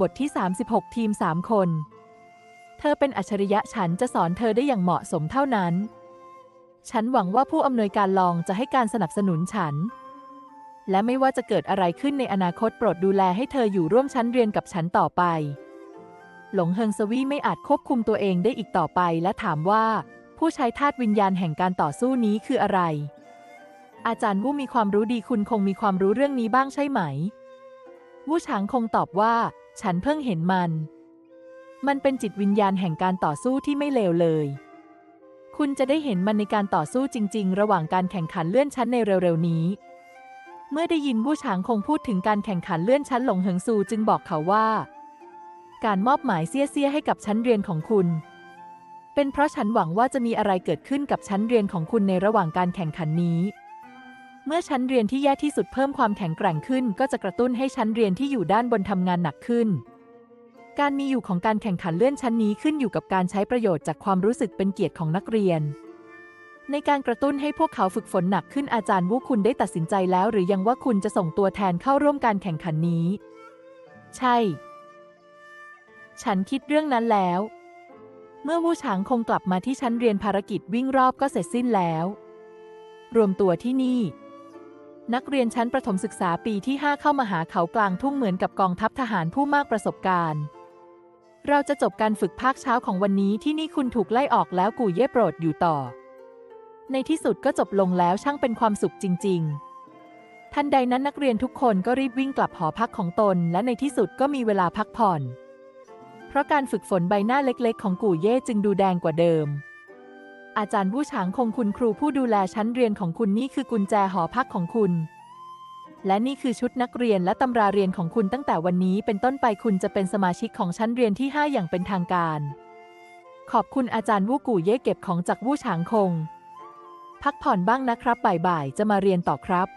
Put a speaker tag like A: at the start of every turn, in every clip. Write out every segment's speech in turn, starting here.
A: บทที่ 36 ทีม 3 คน เธอเป็นอัจฉริยะฉันจะสอนเธอได้อย่างเหมาะสมเท่านั้น ฉันหวังว่าผู้อำนวยการลองจะให้การสนับสนุนฉัน และไม่ว่าจะเกิดอะไรขึ้นในอนาคตโปรดดูแลให้เธออยู่ร่วมชั้นเรียนกับฉันต่อไป หลงเฮิงสวีไม่อาจควบคุมตัวเองได้อีกต่อไปและถามว่า ผู้ใช้ธาตุวิญญาณแห่งการต่อสู้นี้คืออะไร อาจารย์วู้มีความรู้ดีคุณคงมีความรู้เรื่องนี้บ้างใช่ไหม วู้ฉางคงตอบว่า ฉันเพิ่งเห็นมัน มันเป็นจิตวิญญาณแห่งการต่อสู้ที่ไม่เลวเลย คุณจะได้เห็นมันในการต่อสู้จริง ๆ ระหว่างการแข่งขันเลื่อนชั้นในเร็วๆนี้ เมื่อได้ยินวู้ฉางคงพูดถึงการแข่งขันเลื่อนชั้นหลงเหิงซูจึงบอกเขาว่า การมอบหมายเซี่ยๆให้กับชั้นเรียนของคุณ เป็นเพราะฉันหวังว่าจะมีอะไรเกิดขึ้นกับชั้นเรียนของคุณในระหว่างการแข่งขันนี้ เมื่อชั้นเรียนที่แย่ที่สุดเพิ่มความแข็งแกร่งขึ้น ก็จะกระตุ้นให้ชั้นเรียนที่อยู่ด้านบนทำงานหนักขึ้น การมีอยู่ของการแข่งขันเลื่อนชั้นนี้ขึ้นอยู่กับการใช้ประโยชน์จากความรู้สึกเป็นเกียรติของนักเรียน ในการกระตุ้นให้พวกเขาฝึกฝนหนักขึ้นอาจารย์วุคุณได้ตัดสินใจแล้ว หรือยังว่าคุณจะส่งตัวแทนเข้าร่วมการแข่งขันนี้ ใช่ ฉันคิดเรื่องนั้นแล้ว เมื่อวูฉางคงกลับมาที่ชั้นเรียนภารกิจวิ่งรอบก็เสร็จสิ้นแล้ว รวมตัวที่นี่ นักเรียนชั้นประถมศึกษาปีที่ 5 เข้ามาหาเขากลางทุ่งเหมือนกับกองทัพทหารผู้มากประสบการณ์ เราจะจบการฝึกภาคเช้าของวันนี้ที่นี่คุณถูกไล่ออกแล้วกูเย่โปรดอยู่ต่อ ในที่สุดก็จบลงแล้วช่างเป็นความสุขจริง ๆ ทันใดนั้นนักเรียนทุกคนก็รีบวิ่งกลับหอพักของตน และในที่สุดก็มีเวลาพักผ่อน เพราะการฝึกฝนใบหน้าเล็กๆ ของกูเย่จึงดูแดงกว่าเดิม อาจารย์ผู้ฉางคงคุณครูผู้ดูแลชั้นเรียนของคุณนี่คือกุญแจหอพักของคุณ และนี่คือชุดนักเรียนและตำราเรียนของคุณตั้งแต่วันนี้เป็นต้นไปคุณจะเป็นสมาชิกของชั้นเรียนที่ 5 อย่างเป็นทางการ ขอบคุณอาจารย์วู้กู่เย่เก็บของจากวู้ฉางคง พักผ่อนบ้างนะครับบ่ายๆจะมาเรียนต่อครับ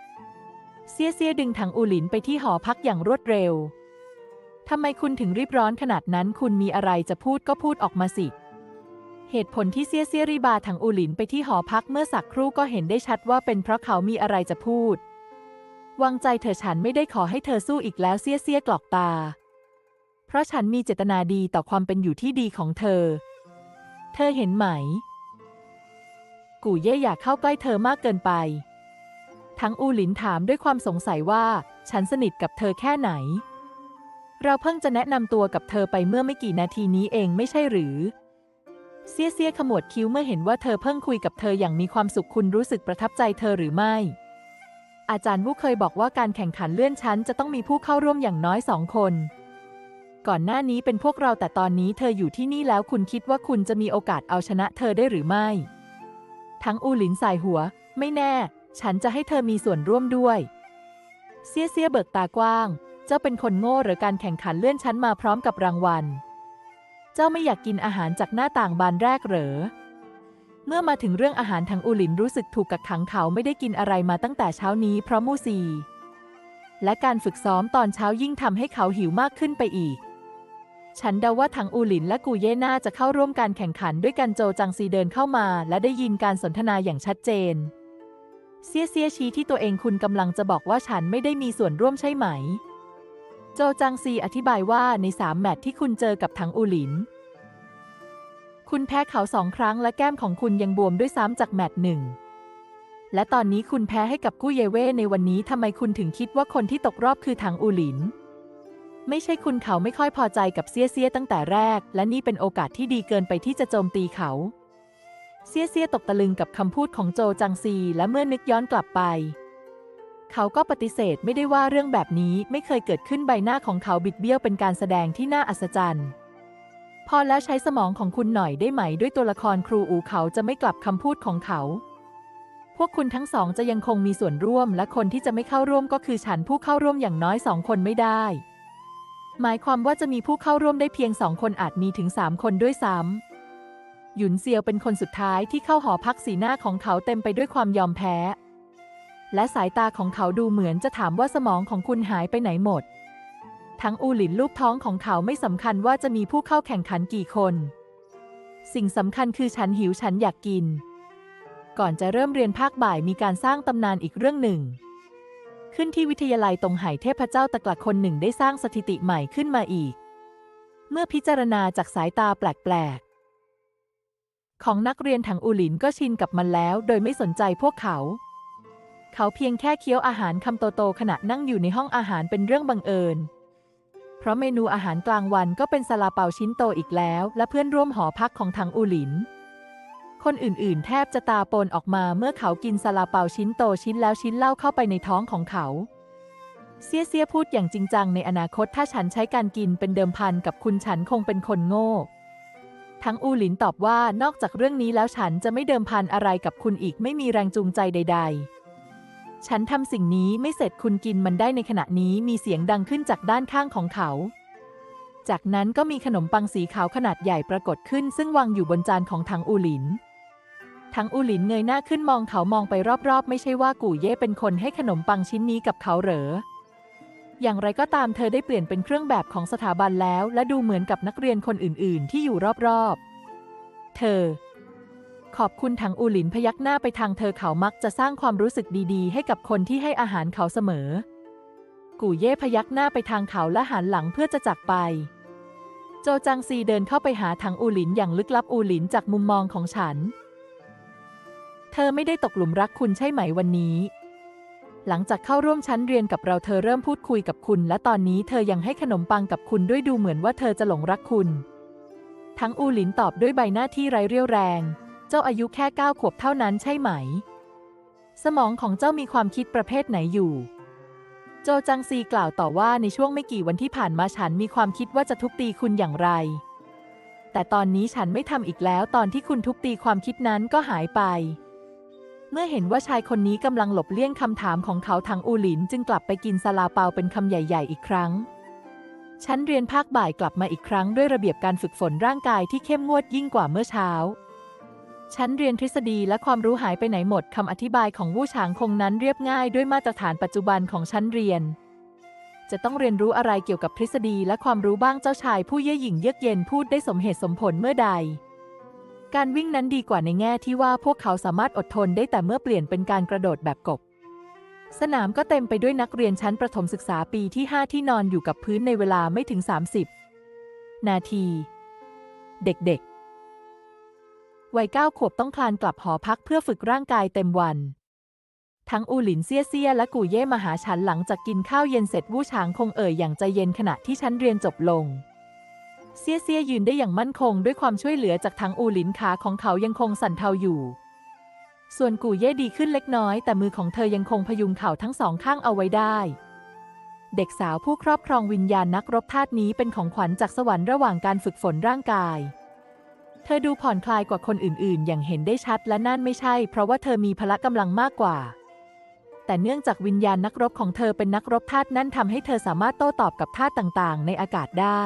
A: เซียเซียดึงถังอูหลินไปที่หอพักอย่างรวดเร็วทำไมคุณถึงรีบร้อนขนาดนั้น คุณมีอะไรจะพูดก็พูดออกมาสิ เหตุผลที่เซียเซียรีบาถังอูหลินไปที่หอพักเมื่อสักครู่ก็เห็นได้ชัดว่าเป็นเพราะเขามีอะไรจะพูด วางใจเธอฉันไม่ได้ขอให้เธอสู้อีกแล้วเซียเซียกรอกตา เพราะฉันมีเจตนาดีต่อความเป็นอยู่ที่ดีของเธอ เธอเห็นไหม กูเย่อยากเข้าใกล้เธอมากเกินไป ทั้งอูหลินถามด้วยความสงสัยว่า ฉันสนิทกับเธอแค่ไหน เราเพิ่งจะแนะนำตัวกับเธอไปเมื่อไม่กี่นาทีนี้เองไม่ใช่หรือ เซี่ยเซี่ยขมวดคิ้วเมื่อเห็นว่าเธอเพิ่งคุยกับเธออย่างมีความสุขคุณรู้สึกประทับใจเธอหรือไม่ อาจารย์วุ้เคยบอกว่าการแข่งขันเลื่อนชั้นจะต้องมีผู้เข้าร่วมอย่างน้อยสองคน ก่อนหน้านี้เป็นพวกเราแต่ตอนนี้เธออยู่ที่นี่แล้วคุณคิดว่าคุณจะมีโอกาสเอาชนะเธอได้หรือไม่ ทั้งอูหลินสายหัว ไม่แน่ ฉันจะให้เธอมีส่วนร่วมด้วยเซี่ยเซี่ยเบิกตากว้าง เจ้าเป็นคนโง่หรือการแข่งขันเลื่อนชั้นมาพร้อมกับรางวัล เจ้าไม่อยากกินอาหารจากหน้าต่างบานแรกเหรอ เมื่อมาถึงเรื่องอาหารทางอูหลินรู้สึกถูกกักขังเขาไม่ได้กินอะไรมาตั้งแต่เช้านี้เพราะมูซี และการฝึกซ้อมตอนเช้ายิ่งทำให้เขาหิวมากขึ้นไปอีก ฉันเดาว่าทางอูหลินและกูเย่น่าจะเข้าร่วมการแข่งขันด้วยกันโจจังซีเดินเข้ามา และได้ยินการสนทนาอย่างชัดเจน เซียเซียชี้ที่ตัวเองคุณกำลังจะบอกว่าฉันไม่ได้มีส่วนร่วมใช่ไหม โจจังซีอธิบายว่าในสามแมตช์ที่คุณเจอกับทางอูหลิน คุณแพ้เขาสองครั้งและแก้มของคุณยังบวมด้วยซ้ำจากแมตช์หนึ่งและตอนนี้คุณแพ้ให้กับกู้เยเว่ในวันนี้ทำไมคุณถึงคิดว่าคนที่ตกรอบคือทางอูหลิน ไม่ใช่คุณเขาไม่ค่อยพอใจกับเซี่ยเซี่ยตั้งแต่แรก และนี่เป็นโอกาสที่ดีเกินไปที่จะโจมตีเขาเซี่ยเซี่ยตกตะลึงกับคำพูดของโจจังซี และเมื่อนึกย้อนกลับไป เขาก็ปฏิเสธไม่ได้ว่าเรื่องแบบนี้ไม่เคยเกิดขึ้นใบหน้าของเขาบิดเบี้ยวเป็นการแสดงที่น่าอัศจรรย์ พอแล้วใช้สมองของคุณหน่อยได้ไหม ด้วยตัวละครครูอูเขาจะไม่กลับคำพูดของเขา พวกคุณทั้งสองจะยังคงมีส่วนร่วมและคนที่จะไม่เข้าร่วมก็คือฉันผู้เข้าร่วมอย่างน้อยสองคนไม่ได้ หมายความว่าจะมีผู้เข้าร่วมได้เพียงสองคนอาจมีถึงสามคนด้วยซ้ำหยุนเซียวเป็นคนสุดท้ายที่เข้าหอพักสีหน้าของเขาเต็มไปด้วยความยอมแพ้ และสายตาของเขาดูเหมือนจะถามว่าสมองของคุณหายไปไหนหมด ทั้งอูหลินลูกท้องของเขาไม่สำคัญว่าจะมีผู้เข้าแข่งขันกี่คน สิ่งสำคัญคือฉันหิวฉันอยากกิน ก่อนจะเริ่มเรียนภาคบ่ายมีการสร้างตำนานอีกเรื่องหนึ่ง ขึ้นที่วิทยาลัยตรงไหเทพเจ้าตะกละคนหนึ่งได้สร้างสถิติใหม่ขึ้นมาอีก เมื่อพิจารณาจากสายตาแปลกๆของนักเรียนถังอูหลินก็ชินกับมันแล้ว โดยไม่สนใจพวกเขา เขาเพียงแค่เคี้ยวอาหารคำโตๆขณะนั่งอยู่ในห้องอาหารเป็นเรื่องบังเอิญ เพราะเมนูอาหารกลางวันก็เป็นซาลาเปาชิ้นโตอีกแล้ว และเพื่อนร่วมหอพักของถังอูหลิน คนอื่นๆ แทบจะตาโปนออกมาเมื่อเขากินซาลาเปาชิ้นโตชิ้นแล้วชิ้นเล่าเข้าไปในท้องของเขาเสียเสียพูดอย่างจริงจังในอนาคตถ้าฉันใช้การกินเป็นเดิมพันกับคุณฉันคงเป็นคนโง่ ทั้งอูหลินตอบว่านอกจากเรื่องนี้แล้วฉันจะไม่เดิมพันอะไรกับคุณอีกไม่มีแรงจูงใจใด ๆ ฉันทำสิ่งนี้ไม่เสร็จคุณกินมันได้ในขณะนี้มีเสียงดังขึ้นจากด้านข้างของเขา จากนั้นก็มีขนมปังสีขาวขนาดใหญ่ปรากฏขึ้น ซึ่งวางอยู่บนจานของทังอูหลิน ทังอูหลินเงยหน้าขึ้นมองเขามองไปรอบๆ ไม่ใช่ว่ากู่เย่เป็นคนให้ขนมปังชิ้นนี้กับเขาเหรอ อย่างไรก็ตามเธอได้เปลี่ยนเป็นเครื่องแบบของสถาบันแล้ว และดูเหมือนกับนักเรียนคนอื่น ๆ ที่อยู่รอบๆ เธอ ขอบคุณถังอูหลินพยักหน้าไปทางเธอเขามักจะสร้างความรู้สึกดีๆ ให้กับคนที่ให้อาหารเขาเสมอ กู่เย่พยักหน้าไปทางเขาและหันหลังเพื่อจะจากไป โจจังซีเดินเข้าไปหาถังอูหลินอย่างลึกลับอูหลินจากมุมมองของฉัน เธอไม่ได้ตกหลุมรักคุณใช่ไหมวันนี้ หลังจากเข้าร่วมชั้นเรียนกับเราเธอเริ่มพูดคุยกับคุณ และตอนนี้เธอยังให้ขนมปังกับคุณด้วยดูเหมือนว่าเธอจะหลงรักคุณ ทั้งอูหลินตอบด้วยใบหน้าที่ไร้เรี่ยวแรง เจ้าอายุแค่เก้าขวบเท่านั้นใช่ไหม สมองของเจ้ามีความคิดประเภทไหนอยู่ โจจังซีกล่าวต่อว่าในช่วงไม่กี่วันที่ผ่านมาฉันมีความคิดว่าจะทุบตีคุณอย่างไร แต่ตอนนี้ฉันไม่ทำอีกแล้วตอนที่คุณทุบตีความคิดนั้นก็หายไป เมื่อเห็นว่าชายคนนี้กำลังหลบเลี่ยงคำถามของเขาทางอูหลินจึงกลับไปกินซาลาเปาเป็นคำใหญ่ ๆ อีกครั้งฉันเรียนภาคบ่ายกลับมาอีกครั้งด้วยระเบียบการฝึกฝนร่างกายที่เข้มงวดยิ่งกว่าเมื่อเช้า ฉันเรียนทฤษฎีและความรู้หายไปไหนหมดคำอธิบายของวู่ฉางคงนั้นเรียบง่ายด้วยมาตรฐานปัจจุบันของฉันเรียน จะต้องเรียนรู้อะไรเกี่ยวกับทฤษฎีและความรู้บ้างเจ้าชายผู้เย่หยิ่งเยือกเย็นพูดได้สมเหตุสมผลเมื่อใด การวิ่งนั้นดีกว่าในแง่ที่ว่าพวกเขาสามารถอดทนได้แต่เมื่อเปลี่ยนเป็นการกระโดดแบบกบ สนามก็เต็มไปด้วยนักเรียนชั้นประถมศึกษาปีที่ 5 ที่นอนอยู่กับพื้นในเวลาไม่ถึง 30 นาที เด็กๆ วัยเก้าขวบต้องคลานกลับหอพักเพื่อฝึกร่างกายเต็มวัน ทั้งอูหลินเซี่ยเซี่ยและกูเย่มาหาฉันหลังจากกินข้าวเย็นเสร็จวู่ฉางคงเอ่ยอย่างใจเย็นขณะที่ฉันเรียนจบลง เซี่ยเซี่ยยืนได้อย่างมั่นคงด้วยความช่วยเหลือจากทั้งอูหลินขาของเขายังคงสั่นเทาอยู่ ส่วนกูเย่ดีขึ้นเล็กน้อย แต่มือของเธอยังคงพยุงเข่าทั้งสองข้างเอาไว้ได้เด็กสาวผู้ครอบครองวิญญาณนักรบธาตุนี้เป็นของขวัญจากสวรรค์ระหว่างการฝึกฝนร่างกาย เธอดูผ่อนคลายกว่าคนอื่นๆ อย่างเห็นได้ชัดและนั่นไม่ใช่ เพราะว่าเธอมีพละกำลังมากกว่า แต่เนื่องจากวิญญาณนักรบของเธอเป็นนักรบธาตุนั่นทำให้เธอสามารถโต้ตอบกับธาตุต่างๆ ในอากาศได้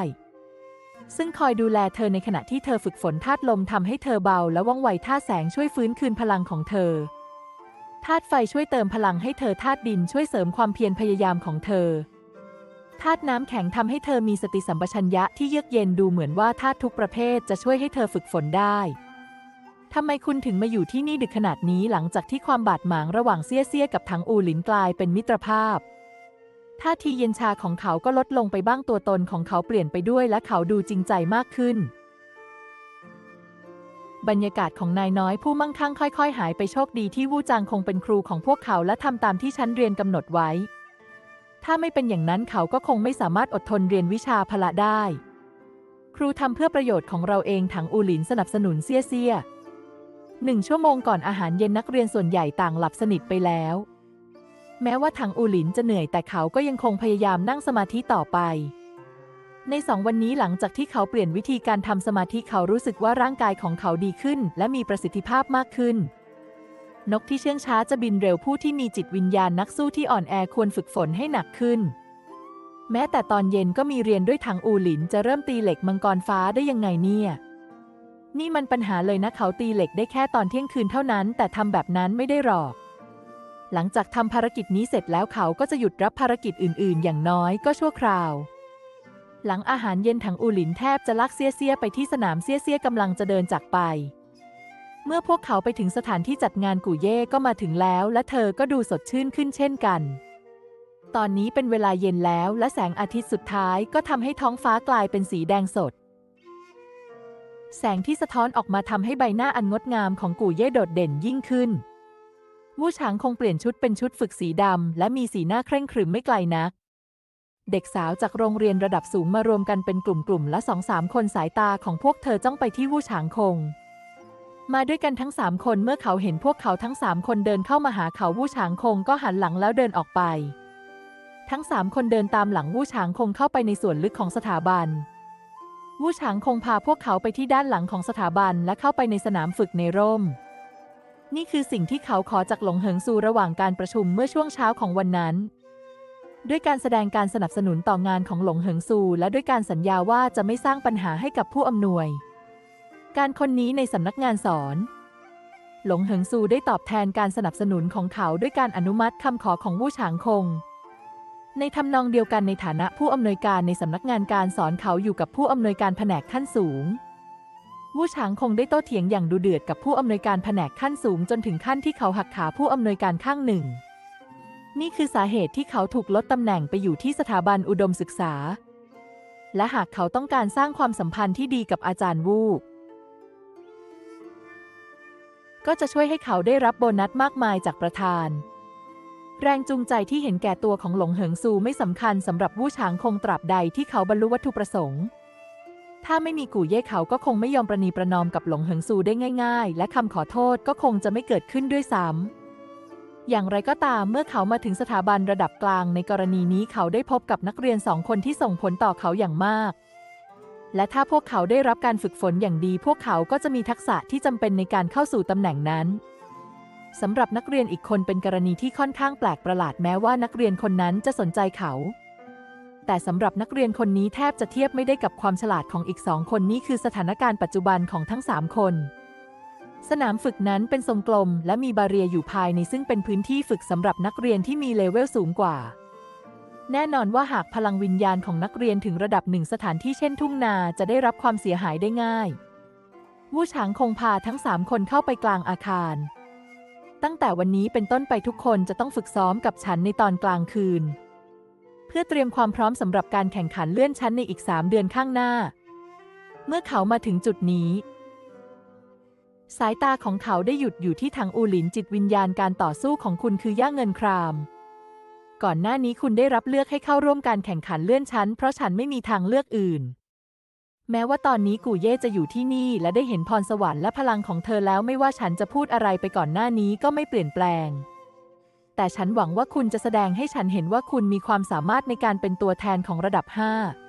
A: ซึ่งคอยดูแลเธอในขณะที่เธอฝึกฝนธาตุลมทำให้เธอเบา และว่องไวธาตุแสงช่วยฟื้นคืนพลังของเธอธาตุไฟช่วยเติมพลังให้เธอธาตุดินช่วยเสริมความเพียรพยายามของเธอ ธาตุน้ำแข็งทำให้เธอมีสติสัมปชัญญะที่เยือกเย็นดูเหมือนว่าธาตุทุกประเภทจะช่วยให้เธอฝึกฝนได้ทำไมคุณถึงมาอยู่ที่นี่ดึกขนาดนี้หลังจากที่ความบาดหมางระหว่างเซี่ยเซี่ยกับถังอูหลินกลายเป็นมิตรภาพท่าทีเย็นชาของเขาก็ลดลงไปบ้างตัวตนของเขาเปลี่ยนไปด้วยและเขาดูจริงใจมากขึ้น บรรยากาศของนายน้อยผู้มั่งคั่งค่อย ๆ หายไปโชคดีที่วู่จางคงเป็นครูของพวกเขาและทำตามที่ชั้นเรียนกำหนดไว้ ถ้าไม่เป็นอย่างนั้นเขาก็คงไม่สามารถอดทนเรียนวิชาพละได้ ครูทำเพื่อประโยชน์ของเราเองถังอูหลินสนับสนุนเซี่ยเซี่ยหนึ่งชั่วโมงก่อนอาหารเย็นนักเรียนส่วนใหญ่ต่างหลับสนิทไปแล้ว แม้ว่าถังอูหลินจะเหนื่อยแต่เขาก็ยังคงพยายามนั่งสมาธิต่อไป ในสองวันนี้หลังจากที่เขาเปลี่ยนวิธีการทำสมาธิเขารู้สึกว่าร่างกายของเขาดีขึ้น และมีประสิทธิภาพมากขึ้น นกที่เชื่องช้าจะบินเร็วผู้ที่มีจิตวิญญาณนักสู้ที่อ่อนแอควรฝึกฝนให้หนักขึ้น แม้แต่ตอนเย็นก็มีเรียนด้วยถังอูหลินจะเริ่มตีเหล็กมังกรฟ้าได้ยังไงเนี่ย นี่มันปัญหาเลยนะเขาตีเหล็กได้แค่ตอนเที่ยงคืนเท่านั้น แต่ทำแบบนั้นไม่ได้หรอก หลังจากทำภารกิจนี้เสร็จแล้วเขาก็จะหยุดรับภารกิจอื่น ๆ อย่างน้อยก็ชั่วคราว หลังอาหารเย็นถังอูหลินแทบจะลักเซียเซียไปที่สนามเซียเซียกำลังจะเดินจากไป เมื่อพวกเขาไปถึงสถานที่จัดงานกู่เย่ก็มาถึงแล้ว และเธอก็ดูสดชื่นขึ้นเช่นกัน ตอนนี้เป็นเวลาเย็นแล้ว และแสงอาทิตย์สุดท้ายก็ทำให้ท้องฟ้ากลายเป็นสีแดงสด แสงที่สะท้อนออกมาทำให้ใบหน้าอันงดงามของกู่เย่โดดเด่นยิ่งขึ้น วู่ฉางคงเปลี่ยนชุดเป็นชุดฝึกสีดำและมีสีหน้าเคร่งขรึมไม่ไกลนักเด็กสาวจากโรงเรียนระดับสูงมารวมกันเป็นกลุ่มๆ และสองสามคนสายตาของพวกเธอจ้องไปที่วู่ฉางคง มาด้วยกันทั้งสามคนเมื่อเขาเห็นพวกเขาทั้งสามคนเดินเข้ามาหาเขาวู่ฉางคงก็หันหลังแล้วเดินออกไป ทั้งสามคนเดินตามหลังวู่ฉางคงเข้าไปในส่วนลึกของสถาบันวู่ฉางคงพาพวกเขาไปที่ด้านหลังของสถาบันและเข้าไปในสนามฝึกในร่ม นี่คือสิ่งที่เขาขอจากหลงเหิงซูระหว่างการประชุมเมื่อช่วงเช้าของวันนั้น ด้วยการแสดงการสนับสนุนต่องานของหลงเหิงซู และด้วยการสัญญาว่าจะไม่สร้างปัญหาให้กับผู้อำนวย การคนนี้ในสำนักงานสอน หลงเหิงซูได้ตอบแทนการสนับสนุนของเขาด้วยการอนุมัติคำขอของวู่ฉางคง ในทำนองเดียวกันในฐานะผู้อำนวยการในสำนักงานการสอนเขาอยู่กับผู้อำนวยการแผนกขั้นสูงวู่ฉางคงได้โต้เถียงอย่างดุเดือดกับผู้อำนวยการแผนกขั้นสูงจนถึงขั้นที่เขาหักขาผู้อำนวยการข้างหนึ่ง นี่คือสาเหตุที่เขาถูกลดตำแหน่งไปอยู่ที่สถาบันอุดมศึกษา และหากเขาต้องการสร้างความสัมพันธ์ที่ดีกับอาจารย์วู่ ก็จะช่วยให้เขาได้รับโบนัสมากมายจากประธาน แรงจูงใจที่เห็นแก่ตัวของหลงเหิงซูไม่สำคัญสำหรับวู่ฉางคงตราบใดที่เขาบรรลุวัตถุประสงค์ ถ้าไม่มีกู่เย่เขาก็คงไม่ยอมประนีประนอมกับหลงเหิงซูได้ง่าย ๆ และคำขอโทษก็คงจะไม่เกิดขึ้นด้วยซ้ำอย่างไรก็ตามเมื่อเขามาถึงสถาบันระดับกลางในกรณีนี้เขาได้พบกับนักเรียนสองคนที่ส่งผลต่อเขาอย่างมาก และถ้าพวกเขาได้รับการฝึกฝนอย่างดี พวกเขาก็จะมีทักษะที่จำเป็นในการเข้าสู่ตำแหน่งนั้นสำหรับนักเรียนอีกคนเป็นกรณีที่ค่อนข้างแปลกประหลาดแม้ว่านักเรียนคนนั้นจะสนใจเขา แต่สำหรับนักเรียนคนนี้แทบจะเทียบไม่ได้กับความฉลาดของอีกสองคนนี้คือสถานการณ์ปัจจุบันของทั้งสามคน สนามฝึกนั้นเป็นทรงกลม และมีบาเรียอยู่ภายในซึ่งเป็นพื้นที่ฝึกสำหรับนักเรียนที่มีเลเวลสูงกว่า แน่นอนว่าหากพลังวิญญาณของนักเรียนถึงระดับหนึ่งสถานที่เช่นทุ่งนาจะได้รับความเสียหายได้ง่าย วู่ฉางคงพาทั้งสามคนเข้าไปกลางอาคาร ตั้งแต่วันนี้เป็นต้นไปทุกคนจะต้องฝึกซ้อมกับฉันในตอนกลางคืน เพื่อเตรียมความพร้อมสำหรับการแข่งขันเลื่อนชั้นในอีกสามเดือนข้างหน้า เมื่อเขามาถึงจุดนี้ สายตาของเขาได้หยุดอยู่ที่ทางอูหลินจิตวิญญาณการต่อสู้ของคุณคือย่าเงินคราม ก่อนหน้านี้คุณได้รับเลือกให้เข้าร่วมการแข่งขันเลื่อนชั้น เพราะฉันไม่มีทางเลือกอื่น แม้ว่าตอนนี้กูเย่จะอยู่ที่นี่ และได้เห็นพรสวรรค์และพลังของเธอแล้วไม่ว่าฉันจะพูดอะไรไปก่อนหน้านี้ก็ไม่เปลี่ยนแปลง แต่ฉันหวังว่าคุณจะแสดงให้ฉันเห็นว่าคุณมีความสามารถในการเป็นตัวแทนของระดับ 5